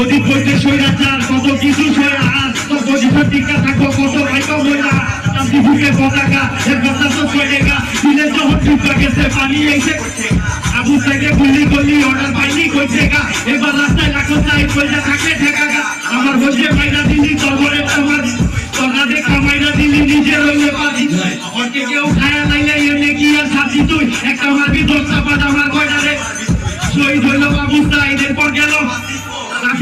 অধিক হইতে সৈরাচার কত কিছু সৈরা আজ, তো গদিফের টিকা থাকো কত ভাইকা মহিলা তান্তি বুকে পতাকা এক কথা তো সৈরেগা দিলে যখন টুকা গেছে, পানি এসে আবু সাইডে গুলি গলি অর্ডার পাইনি কইছে গা। এবার রাস্তায় রাখো চাই পয়সা থাকে, ঠেকা আমার বসে মাইনা দিলি তবরে তোমার তোরা দেখা মাইনা দিলি নিজের হইলে পারি অর্কে কেউ খায়া লাইলে এনে কি আর সাথী তুই? একটা মারবি দশ চাপাত আমার কয়টা রে? শহীদ হইল বাবু সাইদের পর গেল।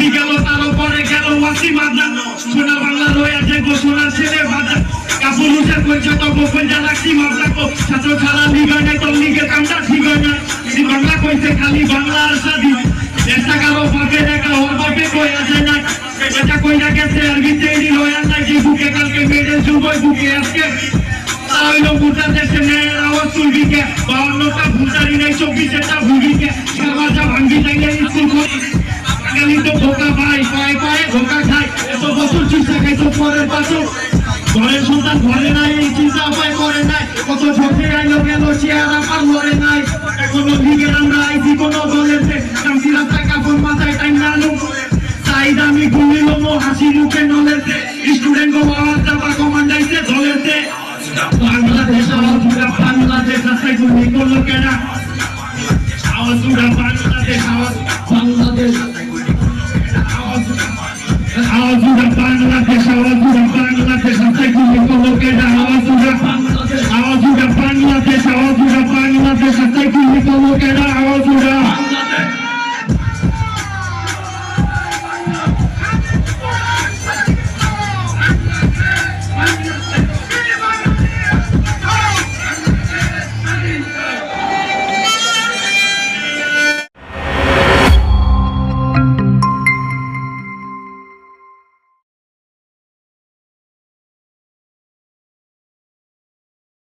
রাফি গেল তার উপরে গেল ওয়াসি মাদা সোনা বাংলা রয়ে গো সোনার ছেলে বাজা কাপড় উঠে কইছে তো গোপনটা রাখছি মাদা ছাত্র ছাড়া লিগা তো লিগের কামটা ঠিক হয় না এই বাংলা কইছে খালি বাংলা আর সাদি চেষ্টা কারও বাপে দেখা ওর বাপে কই আছে না এটা কই না গেছে, আর ভিতরে এডি লয়ার নাই যে বুকে কালকে মেরে জুবই বুকে আজকে তাহলে ভুটান দেশে ন্যায়ের আওয়াজ তুলবি কে বাউন্নটা ভুটারি নাই চব্বিশেটা ভুগি কে সারবাজা ভাঙ্গি চাইলে স্কুল করি বাঙালি তো ধোকা পায় পায়ে পায়ে ধোকা খায়। এত বছর চিন্তা খাইতো পরের পাশে ঘরের সন্তান ঘরে নাই, এই চিন্তা উপায় করে নাই। কত ঝোঁকে আইলো গেল চেয়ার আমার ঘরে নাই। এখনও লিগের আমরা আইছি কোনো দলেতে। কামতি রাস্তা কাপড় মাথায় টাইম না আনো। চাহিদা আমি গুলি লোমো হাসি মুখে নলেতে। স্টুডেন্ট গো আওয়াজ দাবা কমান্ডাইতে দলেতে। আওয়াজ উড়া বাংলাদেশ আওয়াজ উড়া বাংলাদেশ আওয়াজ উড়া